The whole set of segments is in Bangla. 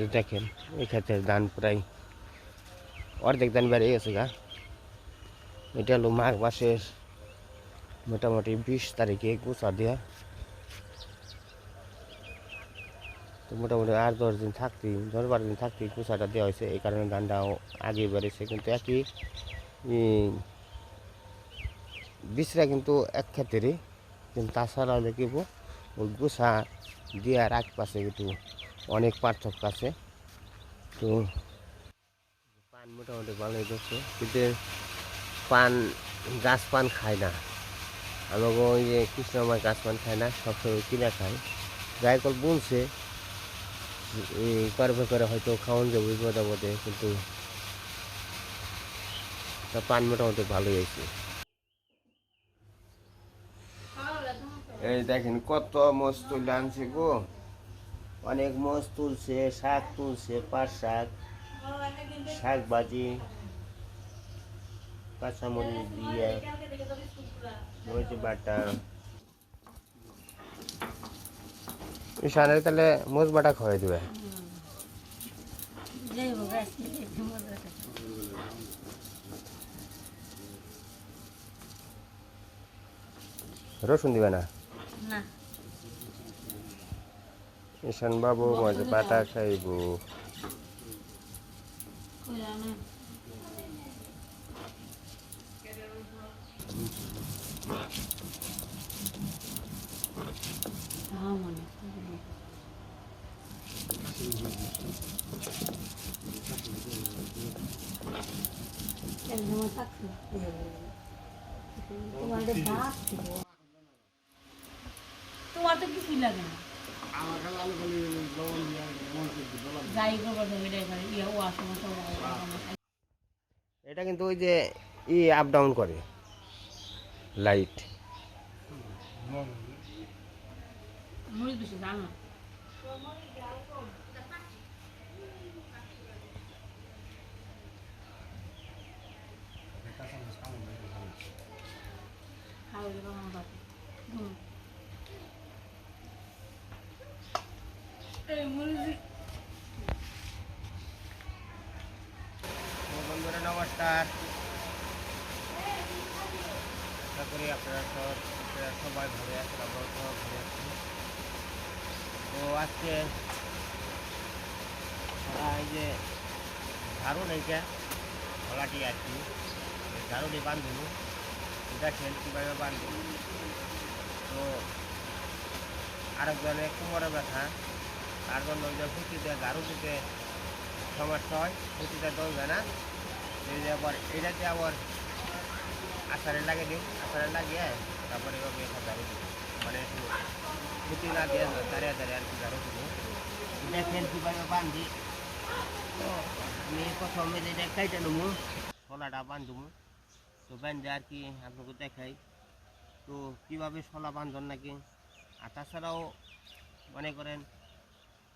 এই দেখেন, এই ক্ষেতের ধান প্রায় অর্ধেক ধান বেড়ে গেছে গা। এটা হলো মাঘ মাসের মোটামুটি বিশ তারিখে গুছা দেওয়া তো মোটামুটি আট দশ দিন থাকতেই দশ বারো দিন থাকতেই কুচাটা দেওয়া হয়েছে। এই কারণে ধানটাও আগে বেড়েছে, কিন্তু একই বীজটা কিন্তু এক ক্ষেত্রেই। কিন্তু তাছাড়া দেখিব ওই গুছা দেওয়ার আগ পাশে কিন্তু অনেক পার্থক্য আছে। তো পান মোটামুটি ভালোই দেখছে কিন্তু পান, গাছ পান খায় না। আমাকে ওই যে কৃষ্ণমার গাছ পান খায় না, সবসময় কিনে খায়। কল বলছে করবে করে হয়তো খাওয়ান যাবে বিপদ কিন্তু তা পান মোটামুটি ভালোই হয়েছে। এই দেখেন কত মস্ত আনছে গো। অনেক মোষ তুলছে, শাক তুলছে, পাট শাক শাক ভাজি, কাঁচামরিচ দিয়ে, মরিচ বাটা। ঈশানের তাহলে মোষ বাটা খাওয়াই দেবে। রসুন দিবে না? না। ঈশান বাবু মোষ বাটা খাইব কইরা না হ্যাঁ মনে তোমার তো কিছুই লাগে না। ইয়ে এটা কিন্তু ওই যে ই আপ ডাউন করে। লাইট মরিচ বেশি জানো খাওয়া যাবে আমার বাড়ি হুম এই মরিচ নমস্কার। আশা করি আপনারা সব আপনারা সবাই ভালো আছেন, আমরাও সবাই ভালো আছি। তো আজকে এই যে ঝাড়ু নেইটা গলাটি আর কি ঝাড়ুটি বাঁধব। দেখেন কীভাবে বাঁধব। তো আরেকজনে কোমরে ব্যথা। তার জন্য ওই যে ফুটিতে ঝাড়ু দিতে সমস্যা হয় ফুটিতে দলবে না এই যে আবার এটাতে আবার আষাঢ়ে লাগিয়ে দিই আষাঢ়ে লাগিয়ে তারপরে এভাবে দিব মানে একটু ফুটি না দিয়ে দাঁড়িয়ে দাঁড়িয়ে আর কি ঝাড়ু দিব কীভাবে বান্ধি। তো আমি প্রথমে যেটা কাইটে নেব শলাটা বান্ধবো। তো বান্ধে আর কি আপনাকে দেখাই। তো কীভাবে শলা বান্ধন নাকি? আর তাছাড়াও মনে করেন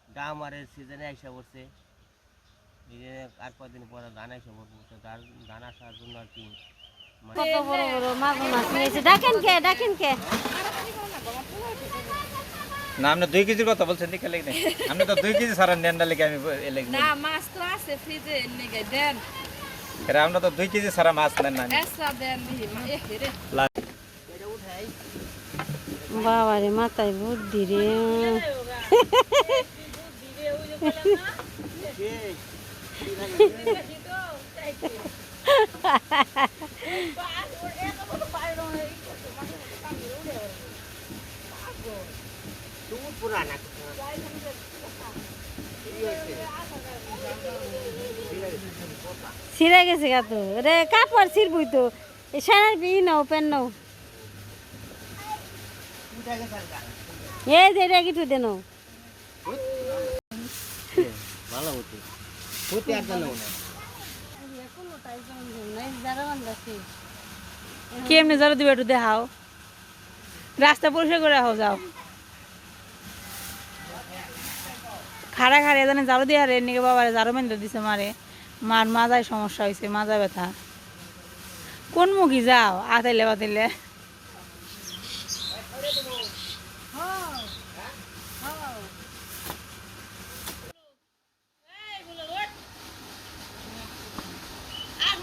ডামারের সিজনে আইসা পড়ছে। আর কদিন পরে ধান আইসা পড়ব তো ধান আসার জন্য আর কি মানে কত বড় বড় মাগুর মাছ নিয়েছে ডাকেন কে ডাকেন কে। না আপনি দুই কেজির কথা বলছেন দেখে লেগে আপনি তো দুই কেজি সারা নেন না লেগে আমি লেগে না মাছ তো আছে ফ্রিজে নেগে দেন। এরা আমরা তো দুই কেজি সারা মাছ নেন না এসা বাবা রে। মাথায় বুদ্ধি রে। পুরানা গেছে গা তো। রে, কাপড় ছিড়বই তো। সানার বি নাও পেন নাও। এই যে এটা কিছু দেন ভালো হতো হতে আর জানো না কেমনে যারা দিবে একটু দেখাও। রাস্তা পরিষ্কার করে রাখো যাও। খাড়া খাড়া জানে জারো দিয়ে হারে নিকে বাবারে জারো মেন্দে দিছে মারে। মার মাজায় সমস্যা হয়েছে মাজা ব্যথা। কোন মুখি যাও আতাইলে বাতাইলে।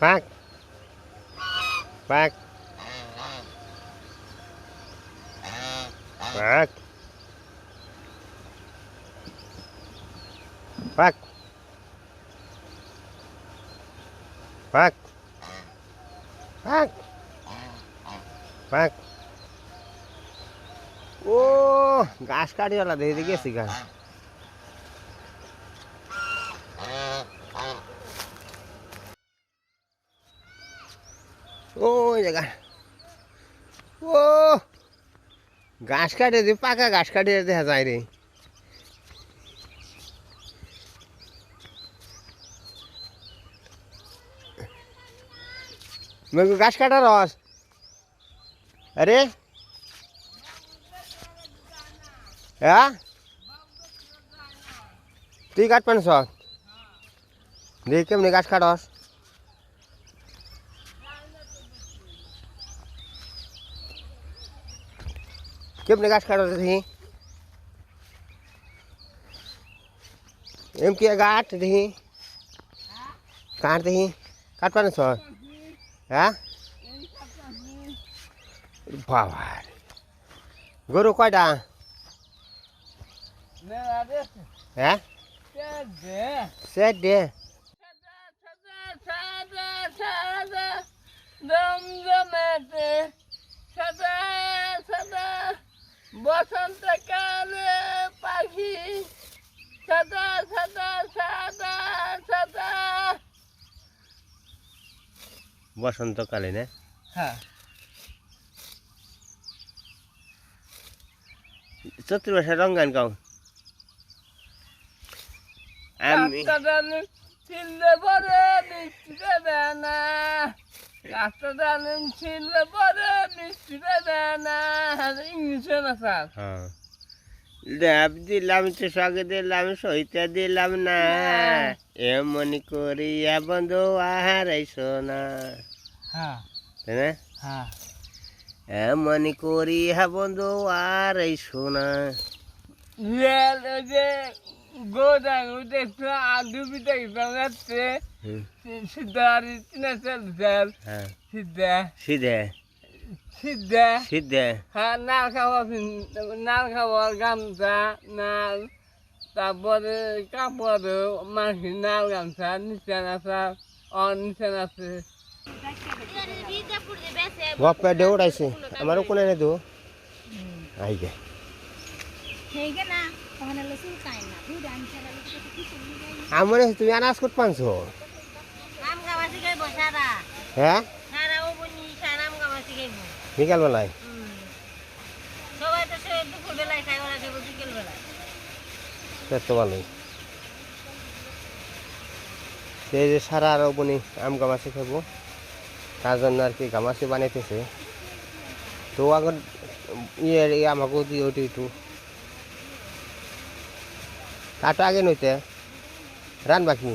পাক পাক পাক পাক পাক পাক পাক ও গাছ কাটিওয়ালা দেখে গেছি গাছ জায়গা ও ঘাস কাটে দি পাকা ঘাস কাটে দেখা যায় রে মেঘু ঘাস কাটা রস আরে হ্যাঁ তুই কাটবেন সব দেখ কেমনি গাছ কাটস কেমনে গাছ কাটো দেখি এম কি গাছ দেখি কাট দেখি কাট পারে সর হ্যাঁ বাবা রে। গরু কয়টা হ্যাঁ সে দে বসন্তকালে পাখি সাদা সাদা সাদা সাদা। বসন্তকালে না? হ্যাঁ। চতুর রঙ্গান গাও। আমি রাস্তাটা ছিললে পরে মিষ্টি দেবে না রাস্তাটা ছিললে পরে স্যার হ্যাঁ। ডাব দিলাম সঙ্গে দিলাম সইতে দিলাম না। এমন করিয়া বন্ধু হারাইছো না হ্যাঁ। তাই না? হ্যাঁ। এমন করিয়া বন্ধু হারাইছো না ওই যে গোদাং ওইটা একটু আলু পিঠা খেতাম যাচ্ছে হুম, সিদ্ধা। হ্যাঁ সিদ্ধা। সিধে সিদ্ধা সিধে হ্যাঁ নাল খাওয়া নাল খাওয়ার গামছা নাল তারপরে কাপড় মাসি নাল গামছা নিচান আছে অন নিচান আছে। গপ্পে দৌড়াইছে আমারও কোনে নে দো আই গে। আমার তুমি আনাজ গাইব সারা হ্যাঁ সারা ও বনি সারা আম গামাসি বিকাল বেলায় সবাই তো সে দুপুর খাই ওরা খাইব বিকেল তো ভালোই। সেই যে সারা আর বনি আম গামাসি খাব। তার জন্য আর কি গামাসি বানাইতেছে। তো আগর ইয়ে আমাকেও দিয়ে ওইটু একটু। তারটা আগে নইতে। রান বাকি